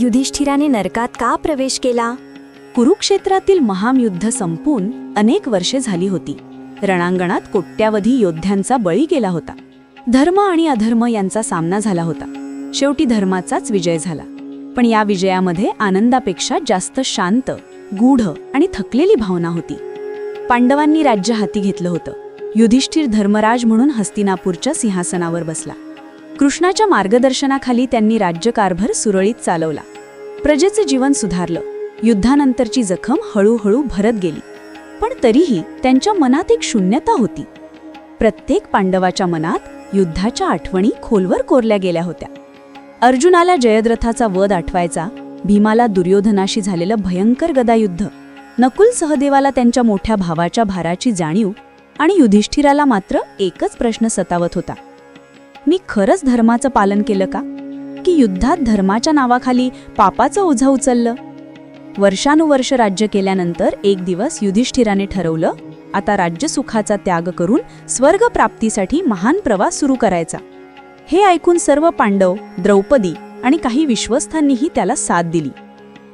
युधिष्ठिराने नरकात का प्रवेश केला? कुरुक्षेत्रातील महायुद्ध संपून अनेक वर्षे झाली होती. रणांगणात कोट्यावधी योद्ध्यांचा बळी गेला होता. धर्म आणि अधर्म यांचा सामना झाला होता. शेवटी धर्माचाच विजय झाला. पण या विजयामध्ये आनंदापेक्षा जास्त शांत गूढ आणि थकलेली भावना होती. पांडवांनी राज्य हाती घेतलं होतं. युधिष्ठिर धर्मराज म्हणून हस्तिनापूरच्या सिंहासनावर बसला. कृष्णाच्या मार्गदर्शनाखाली त्यांनी राज्यकारभार सुरळीत चालवला. प्रजेचं जीवन सुधारलं. युद्धानंतरची जखम हळूहळू भरत गेली. पण तरीही त्यांच्या मनात एक शून्यता होती. प्रत्येक पांडवाच्या मनात युद्धाच्या आठवणी खोलवर कोरल्या गेल्या होत्या. अर्जुनाला जयद्रथाचा वध आठवायचा भीमाला दुर्योधनाशी झालेलं भयंकर गदायुद्ध नकुल सहदेवाला त्यांच्या मोठ्या भावाच्या भाराची जाणीव आणि युधिष्ठिराला मात्र एकच प्रश्न सतावत होता. मी खरंच धर्माचं पालन केलं का? की युद्धात धर्माच्या नावाखाली पापाचं ओझं उचललं? वर्षानुवर्ष राज्य केल्यानंतर एक दिवस युधिष्ठिराने ठरवलं आता राज्यसुखाचा त्याग करून स्वर्ग प्राप्तीसाठी महान प्रवास सुरू करायचा. हे ऐकून सर्व पांडव द्रौपदी आणि काही विश्वस्थांनीही त्याला साथ दिली.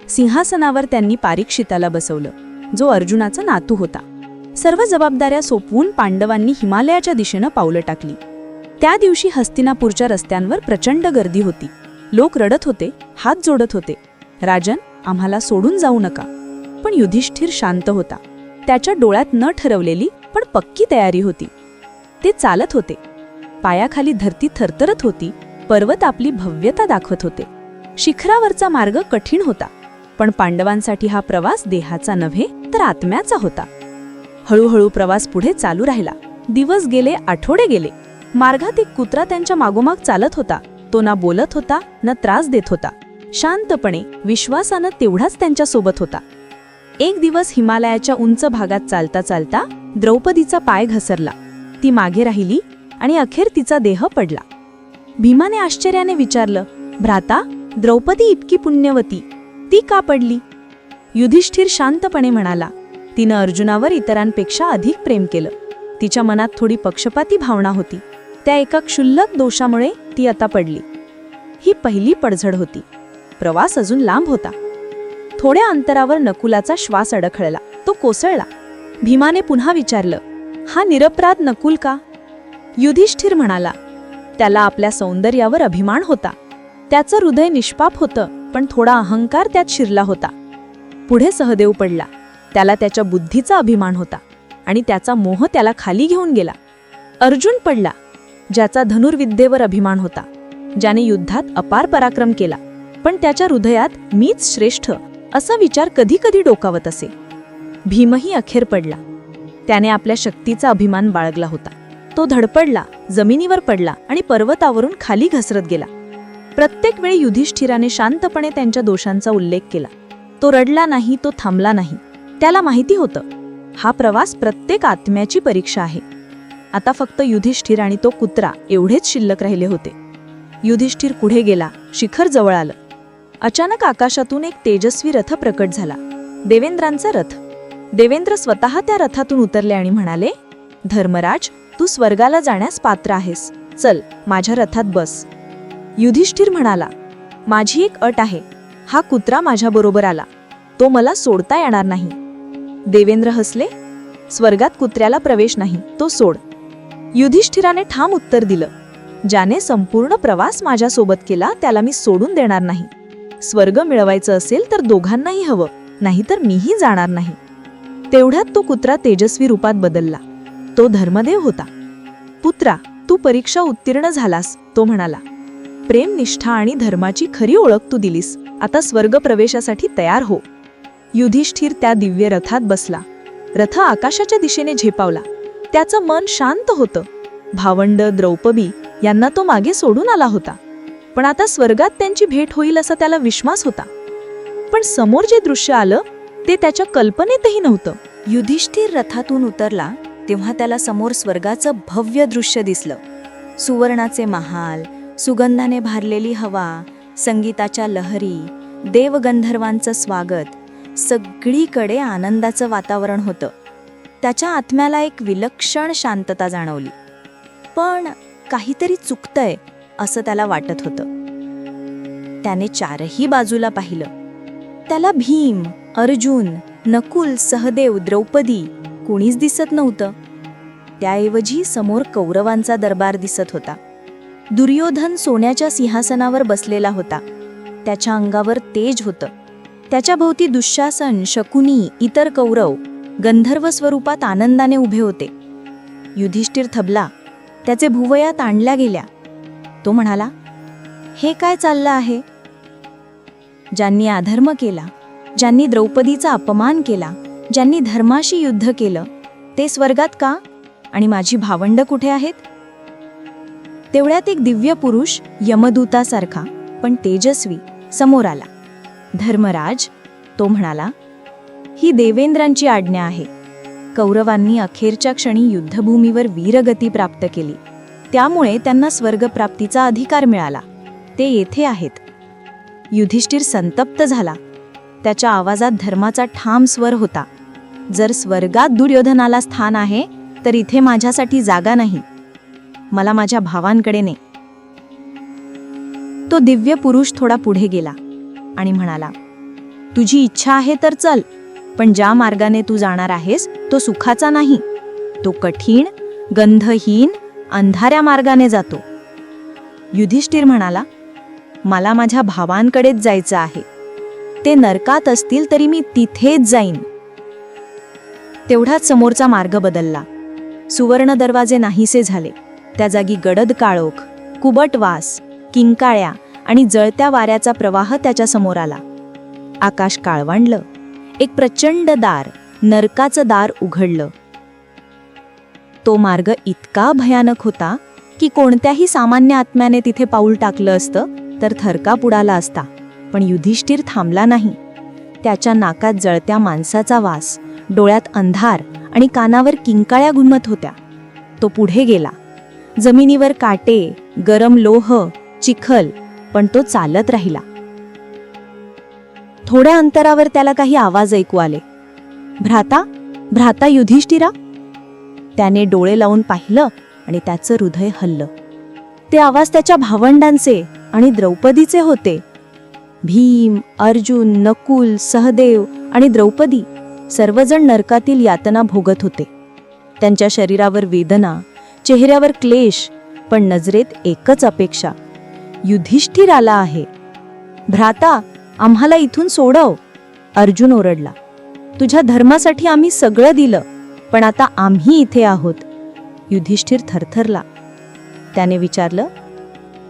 सिंहासनावर त्यांनी पारीक्षिताला बसवलं जो अर्जुनाचा नातू होता. सर्व जबाबदाऱ्या सोपवून पांडवांनी हिमालयाच्या दिशेनं पावलं टाकली. त्या दिवशी हस्तिनापूरच्या रस्त्यांवर प्रचंड गर्दी होती. लोक रडत होते हात जोडत होते. राजन आम्हाला सोडून जाऊ नका. पण युधिष्ठिर शांत होता. त्याच्या डोळ्यात न ठरवलेली पण पक्की तयारी होती. ते चालत होते. पायाखाली धरती थरथरत होती. पर्वत आपली भव्यता दाखवत होते. शिखरावरचा मार्ग कठीण होता. पण पांडवांसाठी हा प्रवास देहाचा नव्हे तर आत्म्याचा होता. हळूहळू प्रवास पुढे चालू राहिला. दिवस गेले आठवडे गेले. मार्गात एक कुत्रा त्यांच्या मागोमाग चालत होता. तो ना बोलत होता न त्रास देत होता. शांतपणे विश्वासानं तेवढाच त्यांच्यासोबत होता. एक दिवस हिमालयाच्या उंच भागात चालता चालता द्रौपदीचा पाय घसरला. ती मागे राहिली आणि अखेर तिचा देह पडला. भीमाने आश्चर्याने विचारलं भ्राता द्रौपदी इतकी पुण्यवती ती का पडली? युधिष्ठिर शांतपणे म्हणाला तिनं अर्जुनावर इतरांपेक्षा अधिक प्रेम केलं. तिच्या मनात थोडी पक्षपाती भावना होती. त्या एका क्षुल्लक दोषामुळे ती आता पडली. ही पहिली पडझड होती. प्रवास अजून लांब होता. थोड्या अंतरावर नकुलाचा श्वास अडखळला. तो कोसळला. भीमाने पुन्हा विचारलं हा निरपराध नकुल का? युधिष्ठिर म्हणाला त्याला आपल्या सौंदर्यावर अभिमान होता. त्याचं हृदय निष्पाप होतं पण थोडा अहंकार त्यात शिरला होता. पुढे सहदेव पडला. त्याला त्याच्या बुद्धीचा अभिमान होता आणि त्याचा मोह त्याला खाली घेऊन गेला. अर्जुन पडला. ज्याचा धनुर्विद्येवर अभिमान होता. ज्याने युद्धात अपार पराक्रम केला. पण त्याच्या हृदयात मीच श्रेष्ठ असा विचार कधी कधी डोकावत असे. भीमही अखेर पडला. त्याने आपल्या शक्तीचा अभिमान बाळगला होता. तो धडपडला जमिनीवर पडला आणि पर्वतावरून खाली घसरत गेला. प्रत्येक वेळी युधिष्ठिराने शांतपणे त्यांच्या दोषांचा उल्लेख केला. तो रडला नाही तो थांबला नाही. त्याला माहिती होतं हा प्रवास प्रत्येक आत्म्याची परीक्षा आहे. आता फक्त युधिष्ठिर आणि तो कुत्रा एवढेच शिल्लक राहिले होते. युधिष्ठिर पुढे गेला शिखर जवळ आलं. अचानक आकाशातून एक तेजस्वी रथ प्रकट झाला. देवेंद्रांचा रथ. देवेंद्र स्वतः त्या रथातून उतरले आणि म्हणाले धर्मराज तू स्वर्गाला जाण्यास पात्र आहेस. चल माझ्या रथात बस. युधिष्ठिर म्हणाला माझी एक अट आहे. हा कुत्रा माझ्याबरोबर आला. तो मला सोडता येणार नाही. देवेंद्र हसले स्वर्गात कुत्र्याला प्रवेश नाही तो सोड. युधिष्ठिराने ठाम उत्तर दिलं. ज्याने संपूर्ण प्रवास माझ्यासोबत केला त्याला मी सोडून देणार नाही. स्वर्ग मिळवायचं असेल तर दोघांनाही हवं नाहीतर मीही जाणार नाही. तेवढ्यात तो कुत्रा तेजस्वी रूपात बदलला. तो धर्मदेव होता. पुत्रा तू परीक्षा उत्तीर्ण झालास तो म्हणाला. प्रेम निष्ठा आणि धर्माची खरी ओळख तू दिलीस. आता स्वर्ग प्रवेशासाठी तयार हो. युधिष्ठिर त्या दिव्य रथात बसला. रथ आकाशाच्या दिशेने झेपावला. त्याचं मन शांत होतं. भावंड द्रौपदी यांना तो मागे सोडून आला होता. पण आता स्वर्गात त्यांची भेट होईल असा त्याला विश्वास होता. पण समोर जे दृश्य आलं ते त्याच्या कल्पनेतही नव्हतं. युधिष्ठिर रथातून उतरला तेव्हा त्याला समोर स्वर्गाचं भव्य दृश्य दिसलं. सुवर्णाचे महाल सुगंधाने भारलेली हवा संगीताच्या लहरी देवगंधर्वांचं स्वागत सगळीकडे आनंदाचं वातावरण होतं. त्याच्या आत्म्याला एक विलक्षण शांतता जाणवली. पण काहीतरी चुकतंय असं त्याला वाटत होतं. त्याने चारही बाजूला पाहिलं. त्याला भीम अर्जुन नकुल सहदेव द्रौपदी कोणीच दिसत नव्हतं. त्याऐवजी समोर कौरवांचा दरबार दिसत होता. दुर्योधन सोन्याच्या सिंहासनावर बसलेला होता. त्याच्या अंगावर तेज होतं. त्याच्या भोवती दुःशासन शकुनी इतर कौरव गंधर्व स्वरूपात आनंदाने उभे होते. युधिष्ठिर थबला त्याचे भुवयात आणल्या गेल्या. तो म्हणाला हे काय चाललं आहे? ज्यांनी अधर्म केला ज्यांनी द्रौपदीचा अपमान केला ज्यांनी धर्माशी युद्ध केलं ते स्वर्गात का? आणि माझी भावंड कुठे आहेत? तेवढ्यात एक दिव्य पुरुष यमदूतासारखा पण तेजस्वी समोर आला. धर्मराज तो म्हणाला ही देवेंद्रांची आज्ञा आहे. कौरवांनी अखेरच्या क्षणी युद्धभूमीवर वीरगती प्राप्त केली. त्यामुळे त्यांना स्वर्गप्राप्तीचा अधिकार मिळाला. ते येथे आहेत. युधिष्ठिर संतप्त झाला. त्याच्या आवाजात धर्माचा ठाम स्वर होता. जर स्वर्गात दुर्योधनाला स्थान आहे तर इथे माझ्यासाठी जागा नाही. मला माझ्या भावांकडे ने. तो दिव्य पुरुष थोडा पुढे गेला आणि म्हणाला तुझी इच्छा आहे तर चल. पण ज्या मार्गाने तू जाणार आहेस तो सुखाचा नाही. तो कठीण गंधहीन अंधाऱ्या मार्गाने जातो. युधिष्ठिर म्हणाला मला माझ्या भावांकडेच जायचं आहे. ते नरकात असतील तरी मी तिथेच जाईन. तेवढाच समोरचा मार्ग बदलला. सुवर्ण दरवाजे नाहीसे झाले. त्या जागी गडद काळोख कुबट वास किंकाळ्या आणि जळत्या वाऱ्याचा प्रवाह त्याच्यासमोर आला. आकाश काळवांडलं. एक प्रचंड दार नरकाचं दार उघडलं. तो मार्ग इतका भयानक होता की कोणत्याही सामान्य आत्म्याने तिथे पाऊल टाकलं असतं तर थरका पुडाला असता. पण युधिष्ठिर थांबला नाही. त्याच्या नाकात जळत्या माणसाचा वास डोळ्यात अंधार आणि कानावर किंकाळ्या घुमत होत्या. तो पुढे गेला. जमिनीवर काटे गरम लोह चिखल पण तो चालत राहिला. थोड्या अंतरावर त्याला काही आवाज ऐकू आले. भ्राता भ्राता युधिष्ठिरा. त्याने डोळे लावून पाहिलं आणि त्याचं हृदय हल्लं. ते आवाज त्याच्या भावंडांचे आणि द्रौपदीचे होते. भीम अर्जुन नकुल सहदेव आणि द्रौपदी सर्वजण नरकातील यातना भोगत होते. त्यांच्या शरीरावर वेदना चेहऱ्यावर क्लेश पण नजरेत एकच अपेक्षा. युधिष्ठिर आला आहे. भ्राता आम्हाला इथून सोडव. अर्जुन ओरडला. तुझ्या धर्मासाठी आम्ही सगळं दिलं पण आता आम्ही इथे आहोत. युधिष्ठिर थरथरला. त्याने विचारलं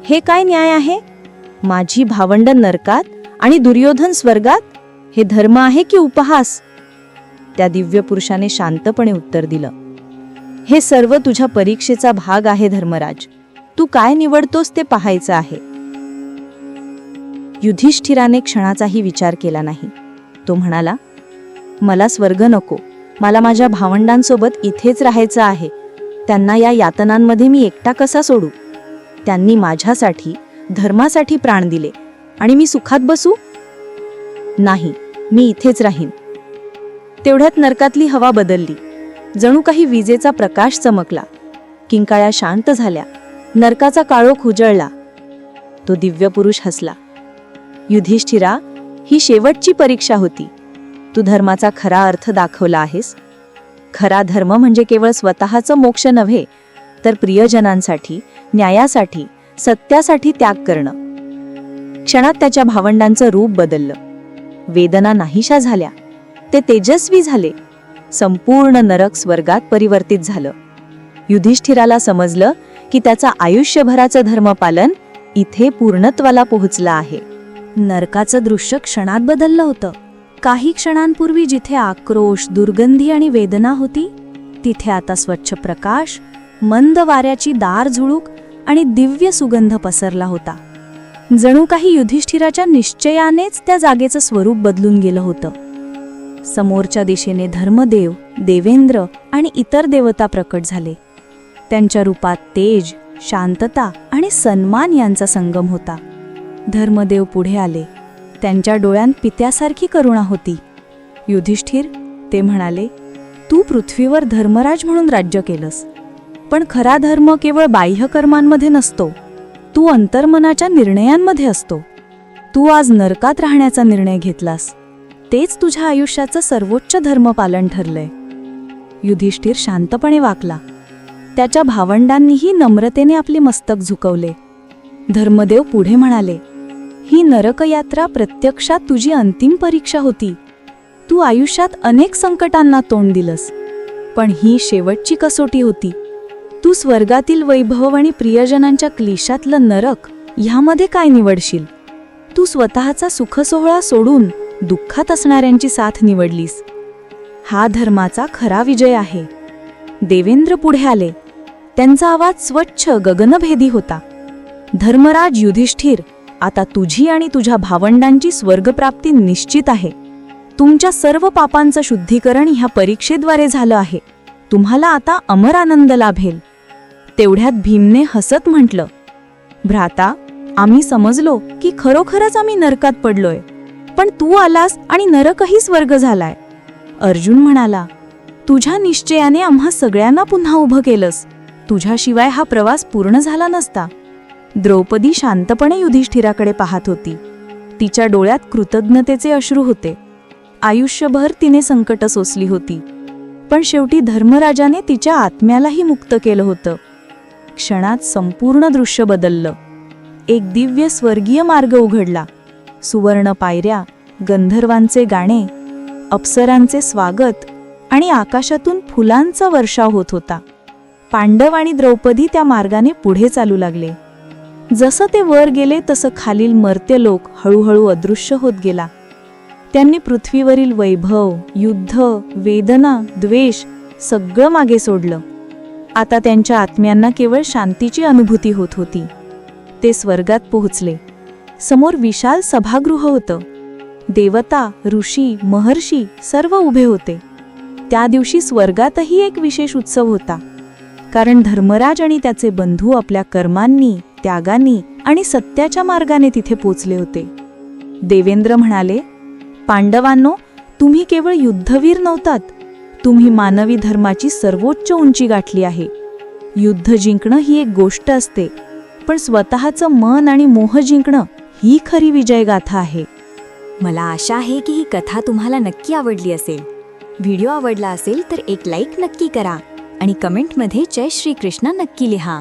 हे काय न्याय आहे? माझी भावंड नरकात आणि दुर्योधन स्वर्गात? हे धर्म आहे की उपहास? त्या दिव्य पुरुषाने शांतपणे उत्तर दिलं हे सर्व तुझ्या परीक्षेचा भाग आहे धर्मराज. तू काय निवडतोस ते पाहायचं आहे. युधिष्ठिराने क्षणाचाही विचार केला नाही. तो म्हणाला मला स्वर्ग नको. मला माझ्या भावंडांसोबत इथेच राहायचं आहे. त्यांना या यातनांमध्ये मी एकटा कसा सोडू? त्यांनी माझ्यासाठी धर्मासाठी प्राण दिले. आणि मी सुखात बसू? नाही मी इथेच राहीन. तेवढ्यात नरकातली हवा बदलली. जणू काही विजेचा प्रकाश चमकला. किंकाळ्या शांत झाल्या. नरकाचा काळोख उजळला. तो दिव्य पुरुष हसला. युधिष्ठिरा ही शेवटची परीक्षा होती. तू धर्माचा खरा अर्थ दाखवला आहेस. खरा धर्म म्हणजे केवळ स्वतःचं मोक्ष नव्हे तर प्रियजनांसाठी न्यायासाठी सत्यासाठी त्याग करणं. क्षणात त्याच्या भावंडांचं रूप बदललं. वेदना नाहीशा झाल्या. ते तेजस्वी झाले. संपूर्ण नरक स्वर्गात परिवर्तित झालं. युधिष्ठिराला समजलं की त्याचा आयुष्यभराचं धर्मपालन इथे पूर्णत्वाला पोहोचलं आहे. नरकाचं दृश्य क्षणात बदललं होतं. काही क्षणांपूर्वी जिथे आक्रोश दुर्गंधी आणि वेदना होती तिथे आता स्वच्छ प्रकाश मंद वाऱ्याची दार झुळूक आणि दिव्य सुगंध पसरला होता. जणू काही युधिष्ठिराच्या निश्चयानेच त्या जागेचं स्वरूप बदलून गेलं होतं. समोरच्या दिशेने धर्मदेव देवेंद्र आणि इतर देवता प्रकट झाले. त्यांच्या रूपात तेज शांतता आणि सन्मान यांचा संगम होता. धर्मदेव पुढे आले. त्यांच्या डोळ्यांत पित्यासारखी करुणा होती. युधिष्ठिर ते म्हणाले तू पृथ्वीवर धर्मराज म्हणून राज्य केलंस. पण खरा धर्म केवळ बाह्य कर्मांमध्ये नसतो. तू अंतर्मनाच्या निर्णयांमध्ये असतो. तू आज नरकात राहण्याचा निर्णय घेतलास. तेच तुझ्या आयुष्याचं सर्वोच्च धर्मपालन ठरलंय. युधिष्ठिर शांतपणे वाकला. त्याच्या भावंडांनीही नम्रतेने आपले मस्तक झुकवले. धर्मदेव पुढे म्हणाले ही नरकयात्रा प्रत्यक्षात तुझी अंतिम परीक्षा होती. तू आयुष्यात अनेक संकटांना तोंड दिलंस पण ही शेवटची कसोटी होती. तू स्वर्गातील वैभव आणि प्रियजनांच्या क्लिशातलं नरक ह्यामध्ये काय निवडशील? तू स्वतःचा सुखसोहळा सोडून दुःखात असणाऱ्यांची साथ निवडलीस. हा धर्माचा खरा विजय आहे. देवेंद्र पुढे आले. त्यांचा आवाज स्वच्छ गगनभेदी होता. धर्मराज युधिष्ठिर आता तुझी आणि तुझ्या भावंडांची स्वर्गप्राप्ती निश्चित आहे. तुमच्या सर्व पापांचं शुद्धीकरण ह्या परीक्षेद्वारे झालं आहे. तुम्हाला आता अमर आनंद लाभेल. तेवढ्यात भीमने हसत म्हटलं भ्राता आम्ही समजलो की खरोखरच आम्ही नरकात पडलोय पण तू आलास आणि नरकही स्वर्ग झालाय. अर्जुन म्हणाला तुझ्या निश्चयाने आम्हा सगळ्यांना पुन्हा उभं केलंस. तुझ्याशिवाय हा प्रवास पूर्ण झाला नसता. द्रौपदी शांतपणे युधिष्ठिराकडे पाहत होती. तिच्या डोळ्यात कृतज्ञतेचे अश्रू होते. आयुष्यभर तिने संकट सोसली होती. पण शेवटी धर्मराजाने तिच्या आत्म्यालाही मुक्त केलं होतं. क्षणात संपूर्ण दृश्य बदललं. एक दिव्य स्वर्गीय मार्ग उघडला. सुवर्ण पायऱ्या गंधर्वांचे गाणे अप्सरांचे स्वागत आणि आकाशातून फुलांचा वर्षाव होत होता. पांडव आणि द्रौपदी त्या मार्गाने पुढे चालू लागले. जसं ते वर गेले तसं खालील मर्त्य लोक हळूहळू अदृश्य होत गेला. त्यांनी पृथ्वीवरील वैभव युद्ध वेदना द्वेष सगळं मागे सोडलं. आता त्यांच्या आत्म्यांना केवळ शांतीची अनुभूती होत होती. ते स्वर्गात पोहोचले. समोर विशाल सभागृह होतं. देवता ऋषी महर्षी सर्व उभे होते. त्या दिवशी स्वर्गातही एक विशेष उत्सव होता. कारण धर्मराज आणि त्याचे बंधू आपल्या कर्मांनी त्यागांनी आणि सत्याच्या मार्गाने तिथे पोचले होते. देवेंद्र म्हणाले पांडवांनो तुम्ही केवळ युद्धवीर नव्हतात. तुम्ही मानवी धर्माची सर्वोच्च उंची गाठली आहे. युद्ध जिंकणं ही एक गोष्ट असते पण स्वतःचं मन आणि मोह जिंकणं ही खरी विजयगाथा आहे. मला आशा आहे की ही कथा तुम्हाला नक्की आवडली असेल. व्हिडिओ आवडला असेल तर एक लाईक नक्की करा आणि कमेंटमध्ये जय श्रीकृष्ण नक्की लिहा.